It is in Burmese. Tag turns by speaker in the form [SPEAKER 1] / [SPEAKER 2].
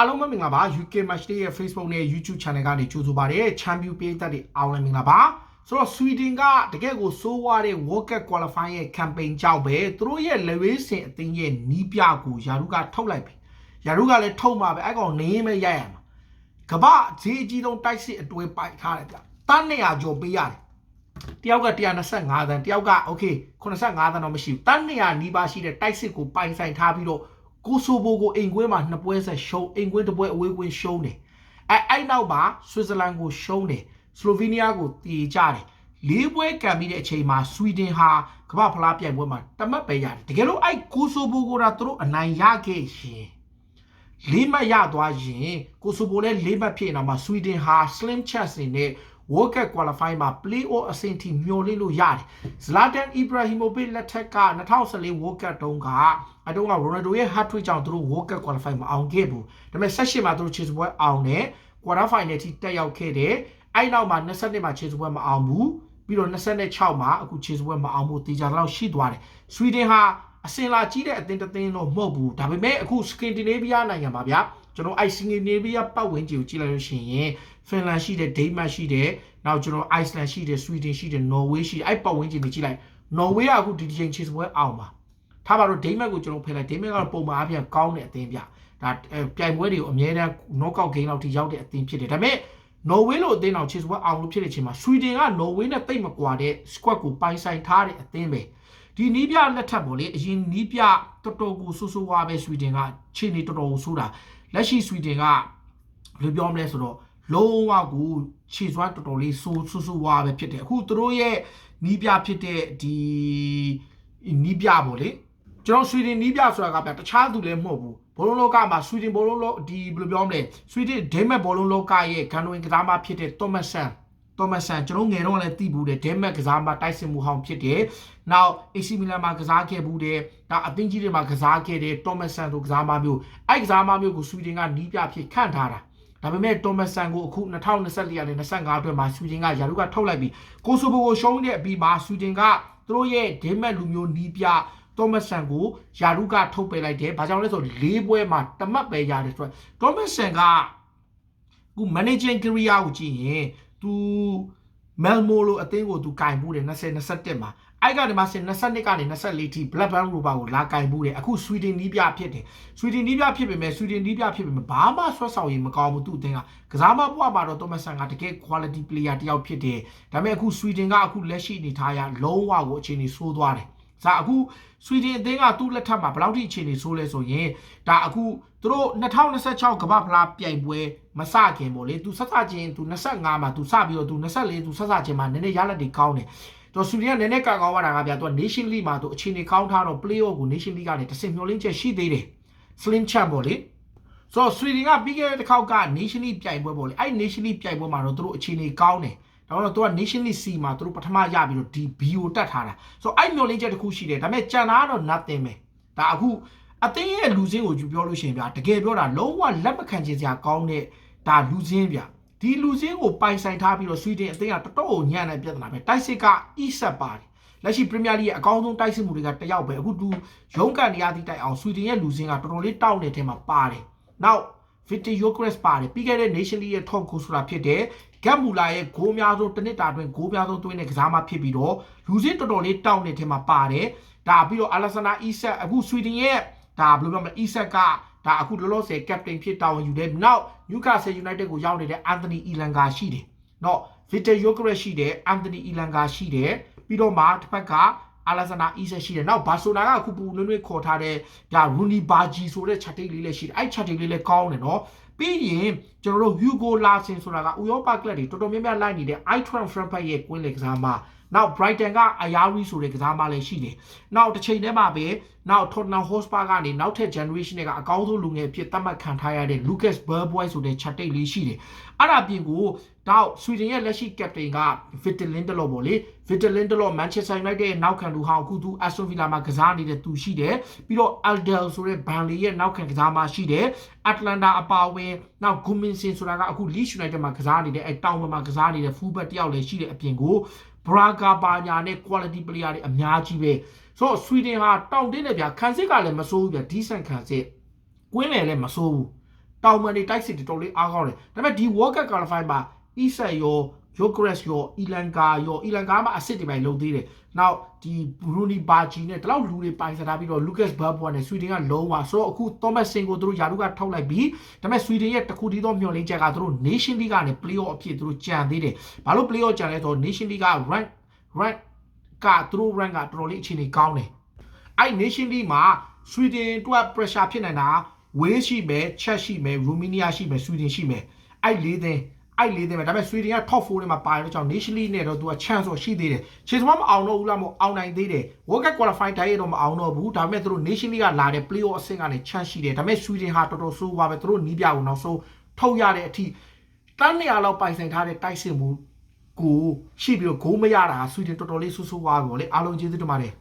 [SPEAKER 1] အားလုံးပဲမင်္ဂလာပါ UK Match Day ရဲ့ Facebook နဲ့ YouTube Channel ကနေကြိုဆိုပါရစေ။ Champion ပေးသက်တွေအားလုံးမင်္ဂလာပါ။ဆိုတော့ Sweden ကတကယ့်ကိုစိုးဝါးတဲ့ World Cup Qualify ရဲ့ campaign ကြောင့်ပဲသူတို့ရဲ့လေဝေးစင်အသင်းရဲ့နီးပြကိုယာရုကထုတ်လိုက်ပြီ။ယာရုကလည်းထုတ်မှာပဲအဲ့ကောင်နေရင်ပဲရိုက်ရမှာ။ကမ္ဘာဈေးအကြီးဆုံးတိုက်စစ်အတွဲပိုက်ထားတယ်ဗျ။တန်း200ကျော်ပေးရတယ်။တယောက်က125သန်းတယောက်က okay 85သန်းတော့မရှိဘူး။တန်း200နီးပါးရှိတဲ့တိုက်စစ်ကိုပိုင်ဆိုင်ထားပြီးတော့ ကိုဆိုဘိုကိုအိမ်ကွင်းမှာနှစ်ပွဲဆက်ရှုံးအိမ်ကွင်းတစ်ပွဲအဝေးကွင်းရှုံးတယ်အဲအဲ့နောက်မှာဆွစ်ဇာလန်ကိုရှုံးတယ်စလိုဗီးနီးယားကိုတီကြတယ်လေးပွဲကန်ပြီးတဲ့အချိန်မှာဆွီဒင်ဟာကမ္ဘာဖလားပြိုင်ပွဲမှာတမတ်ပဲရတယ်တကယ်လို့အဲ့ကိုဆိုဘိုကိုတော့သူတို့အနိုင်ရခဲ့ရင်လေးမှတ်ရသွားရင်ကိုဆိုဘိုလည်းလေးမှတ်ဖြစ်နေတာမှာဆွီဒင်ဟာ slim chance နဲ့ World Cup Qualify မှာ Play-off အဆင့်ထိမျှော်လင့်လို့ရတယ်။ Zlatan Ibrahimovic လက်ထက်က2014 World Cup တုန်းကအတုန်းက Ronaldo ရဲ့ hat-trick ကြောင့်သူတို့ World Cup Qualify မအောင်ခဲ့ဘူး။ဒါပေမဲ့16မှာသူတို့ chase ပွဲအောင်တယ်။ Quarter final ထိတက်ရောက်ခဲ့တယ်။အဲ့နောက်မှာ22မှာ chase ပွဲမအောင်ဘူး။ပြီးတော့26မှာအခု chase ပွဲမအောင်ဘူးတေချာတော့ရှိသွားတယ်။ Sweden ဟာအစင်လာကြီးတဲ့အသင်းတစ်သင်းတော့မဟုတ်ဘူး။ဒါပေမဲ့အခု Scandinavia နိုင်ငံမှာဗျာ ကျွန်တော်အဲ့ Scandinavia ပတ်ဝန်းကျင်ကိုကြည့်လိုက်လို့ရှိရင် Finland ရှိတယ်ဒိန်းမတ်ရှိတယ်နောက်ကျွန်တော် Iceland ရှိတယ် Sweden ရှိတယ် Norway ရှိတယ်အဲ့ပတ်ဝန်းကျင်တွေကြည့်လိုက် Norway ကအခုဒီဒီချိန်ချေစပွဲအောင်ပါထားပါတော့ဒိန်းမတ်ကိုကျွန်တော်ဖယ်လိုက်ဒိန်းမတ်ကတော့ပုံမှန်အပြင်ကောင်းတဲ့အသင်းပြဒါပြိုင်ပွဲတွေကိုအများတန်း knockout game လောက်ထိရောက်တဲ့အသင်းဖြစ်တယ်ဒါပေမဲ့ Norway လို့အသင်းတော်ချေစပွဲအောင်လို့ဖြစ်တဲ့အချိန်မှာ Sweden က Norway နဲ့တိတ်မကွာတဲ့ squad ကိုပိုင်ဆိုင်ထားတဲ့အသင်းပဲဒီနီးပြလက်ထပ်ပေါ့လေအရင်နီးပြတော်တော်ကိုဆူဆူဝါပဲ Sweden ကခြေနေတော်တော်ကိုဆိုးတာ လက်ရှိ Sweden ကဘယ်လိုပြောမလဲဆိုတော့လုံးဝကိုခြေစွမ်းတော်တော်လေးဆိုးဆူဆူဝါပဲဖြစ်တယ်အခုသူတို့ရဲ့နီးပြဖြစ်တဲ့ဒီနီးပြပေါ့လေကျွန်တော်ဆွီဒင်နီးပြဆိုတာကဗျတခြားသူလည်းမဟုတ်ဘူးဘောလုံးလောကမှာဆွီဒင်ဘောလုံးလောဒီဘယ်လိုပြောမလဲဆွီဒင်ဒိမတ်ဘောလုံးလောကရဲ့ဂန်ဝင်ကစားမဖြစ်တဲ့တောမတ်ဆန် တောမတ်ဆန်ကျွန်တော်ငယ်တော့လည်းသိဘူးတယ်ဒိမတ်ကစားမတိုက်စစ်မှုဟောင်းဖြစ်တယ်။နောက် AC Milan မှာကစားခဲ့ဘူးတယ်။ဒါအသင်းကြီးတွေမှာကစားခဲ့တဲ့တောမတ်ဆန်တို့ကစားမမျိုးအဲ့ကစားမမျိုးကိုဆွီဒင်ကနီးပြဖြစ်ခန့်ထားတာ။ဒါပေမဲ့တိုမတ်ဆန်ကိုအခု2024ရာနဲ့25အတွက်မှာဆွီဒင်ကယာရုကထုတ်လိုက်ပြီးကိုဆိုဘိုကိုရှုံးတဲ့အပြီးမှာဆွီဒင်ကသူတို့ရဲ့ဒိမတ်လူမျိုးနီးပြတိုမတ်ဆန်ကိုယာရုကထုတ်ပယ်လိုက်တယ်။ဘာကြောင့်လဲဆိုတော့၄ပွဲမှာတမတ်ပဲရတယ်ဆိုတော့တိုမတ်ဆန်ကခု managing career ကိုကြည့်ရင် သူမယ်မိုလိုအသင်းကိုသူကင်ဘူးတယ်20 21မှာအဲ့ကနေမှဆင်22ကနေ24ထိ Blackburn Rover ကိုလာကင်ဘူးတယ်အခု Sweden နီးပြဖြစ်တယ် Sweden နီးပြဖြစ်ပေမဲ့ Sweden နီးပြဖြစ်ပေမဲ့ဘာမှဆွတ်ဆောင်ရေးမကောင်းဘူးသူ့အသင်းကကစားမပွားမှာတော့ Thomas Sang ကတကယ် quality player တယောက်ဖြစ်တယ်ဒါပေမဲ့အခု Sweden ကအခုလက်ရှိအနေထားအရလုံးဝကိုအခြေအနေဆိုးသွားတယ်။ ဒါအခုဆွီဒင်အသင်းကသူ့လက်ထက်မှာဘယ်လောက်ထိအခြေအနေဆိုးလဲဆိုရင်ဒါအခုသူတို့2026ကမ္ဘာဖလားပြိုင်ပွဲမစခင်ပေါ့လေသူဆက်စချင်းသူ25မှာသူစပြီးတော့သူ24သူဆက်စချင်းမှာနည်းနည်းရလက်တွေကောင်းတယ်။တော့ဆွီဒင်ကနည်းနည်းကကောင်းသွားတာကဗျာသူက Nation League မှာသူအခြေအနေကောင်းထားတော့ Play-off ကို Nation League ကနေတဆင့်မျှော်လင့်ချက်ရှိသေးတယ်။ Slim Champ ပေါ့လေ။ဆိုတော့ဆွီဒင်ကပြီးခဲ့တဲ့တစ်ခေါက်က Nation League ပြိုင်ပွဲပေါ့လေ။အဲ့ Nation League ပြိုင်ပွဲမှာတော့သူတို့အခြေအနေကောင်းတယ်။ ဒါတော့သူက Nation League C မှာသူတို့ပထမရပြီးတော့ဒီ B ကိုတက်ထားတာဆိုတော့အဲ့မျောလင်းချက်တစ်ခုရှိတယ်ဒါပေမဲ့ကြံတာကတော့ nothing ပဲဒါအခုအသင်းရဲ့လူစင်းကိုယူပြောလို့ရှိရင်ဗျာတကယ်ပြောတာလုံးဝလက်မခံချင်စရာကောင်းတဲ့ဒါလူစင်းဗျာဒီလူစင်းကိုပိုင်ဆိုင်ထားပြီးတော့ဆွီဒင်အသင်းကတော်တော်ညံ့တဲ့ပြဿနာပဲတိုက်စစ်ကအီဆက်ပါတယ်လက်ရှိပရီးမီးယားလိရဲ့အကောင်းဆုံးတိုက်စစ်မှုတွေကတယောက်ပဲအခုသူရုံးကန်နေရသည့်တိုက်အောင်ဆွီဒင်ရဲ့လူစင်းကတော်တော်လေးတောက်နေတဲ့မှာပါတယ်နောက် Victor Yokres ပါတယ်ပြီးခဲ့တဲ့ Nation League ရဲ့ top goal ဆိုတာဖြစ်တဲ့ ဂက်မူလာရဲ့ဂိုးများဆုံးတစ်နှစ်တာအတွင်းဂိုးများဆုံးသွင်းတဲ့ကစားမဖြစ်ပြီးတော့လူစင်းတော်တော်လေးတောက်နေထဲမှာပါတယ်ဒါပြီးတော့ Alexander Isak အခု Sweden ရဲ့ဒါဘယ်လိုပြောမလဲ Isak ကဒါအခုလောလောဆယ် captain ဖြစ်တာဝန်ယူတယ်နောက် Newcastle United ကိုရောက်နေတဲ့ Anthony Elanga ရှိတယ်နော် Victor Yokres ရှိတယ် Anthony Elanga ရှိတယ်ပြီးတော့မှတစ်ဖက်က အာလာဇနာအီဆက်ရှိတယ်။နောက်ဘာဆိုနာကအခုပူနွေ့နွေ့ခေါ်ထားတဲ့ဒါရူနီဘာဂျီဆိုတဲ့ချက်တိတ်လေးလည်းရှိတယ်။အဲ့ချက်တိတ်လေးလည်းကောင်းတယ်နော်။ပြီးရင်ကျွန်တော်တို့ Hugo Larsen ဆိုတာကဥရောပကလပ်တွေတော်တော်များများလိုက်နေတဲ့ i-tron Frankfurt ရဲ့ကွင်းလေကစားမှာနောက် Brighton ကအယာရီဆိုတဲ့ကစားမလည်းရှိတယ်။နောက်တစ်ချိန်တည်းမှာပဲ နောက် Tottenham Hotspur ကနေနောက်ထပ် generation တွေကအကောင်းဆုံးလူငယ်ဖြစ်သတ်မှတ်ခံထားရတဲ့ Lucas Bergboy ဆိုတဲ့ချက်တိတ်လေးရှိတယ်။အဲ့ဒါပြင်ကိုတော့ Sweden ရဲ့လက်ရှိ captain က Victor Lindelof ပေါ့လေ Victor Lindelof Manchester United ရဲ့နောက်ခံလူဟောင်းအခုသူ Aston Villa မှာကစားနေတဲ့သူရှိတယ်။ပြီးတော့ Aldel ဆိုတဲ့ Burnley ရဲ့နောက်ခံကစားမရှိတယ်။ Atlanta အပါအဝင်နောက် Gudmundsson ဆိုတာကအခု Leeds United မှာကစားနေတဲ့အဲတောင်မှာကစားနေတဲ့ fullback တယောက်လည်းရှိတဲ့အပြင်ကို Braga ပါညာနဲ့ quality player တွေအများကြီးပဲ ဆိုတော့ Sweden ဟာတောင်တင်းတယ်ဗျာခံစစ်ကလည်းမဆိုးဘူးဗျာ decent ခံစစ်ကွင်းလည်းလည်းမဆိုးဘူးတောင်မန်တွေတိုက်စစ်တွေတော်လေးအားကောင်းတယ်ဒါပေမဲ့ဒီ World Cup qualify မှာ Isak ရော Gyökeres ရော Ilanka ရော Ilanka မှာအစ်စ်တွေပဲလုံသေးတယ်နောက်ဒီ Bruni Baji နဲ့တလောက်လူတွေပိုင်စားထားပြီးတော့ Lucas Bergwijn နဲ့ Sweden ကလုံးဝဆိုတော့အခု Thomas Sing ကိုသူတို့ယာရုကထုတ်လိုက်ပြီးဒါပေမဲ့ Sweden ရဲ့တခုတည်းသောမျှော်လင့်ချက်ကသူတို့ Nation League ကနေ Playoff အဖြစ်သူတို့ကြံသေးတယ်ဘာလို့ Playoff ကြံလဲဆိုတော့ Nation League က rank rank ကသူတို့ rank ကတော်တော်လေးအခြေအနေကောင်းတယ်အဲ့ nation league မှာ sweden အတွက် pressure ဖြစ်နေတာဝေးရှိမယ်ချက်ရှိမယ် romania ရှိမယ် sweden ရှိမယ်အဲ့လေးသင်းအဲ့လေးသင်းပဲဒါပေမဲ့ sweden က top 4ထဲမှာပါရတော့ကြောင့် nation league နဲ့တော့သူက chance တော့ရှိသေးတယ်ခြေစမမအောင်တော့ဘူးလားမဟုတ်အောင်နိုင်သေးတယ် world cup qualify တိုင်းရတော့မအောင်တော့ဘူးဒါပေမဲ့သူတို့ nation league ကလာတဲ့ playoff အဆင့်ကနေ chance ရှိတယ်ဒါပေမဲ့ sweden ဟာတော်တော်ဆိုးပါပဲသူတို့နီးပြအောင်နောက်ဆုံးထုတ်ရတဲ့အထိတန်းနေရာလောက်ပိုင်ဆိုင်ထားတဲ့တိုက်စစ်မှု ကိုရှိပြီးတော့ဂိုးမရတာ sweden တော်တော်လေးဆိုးဆိုးပါပဲဗောလေအားလုံးကျေးဇူးတင်ပါတယ်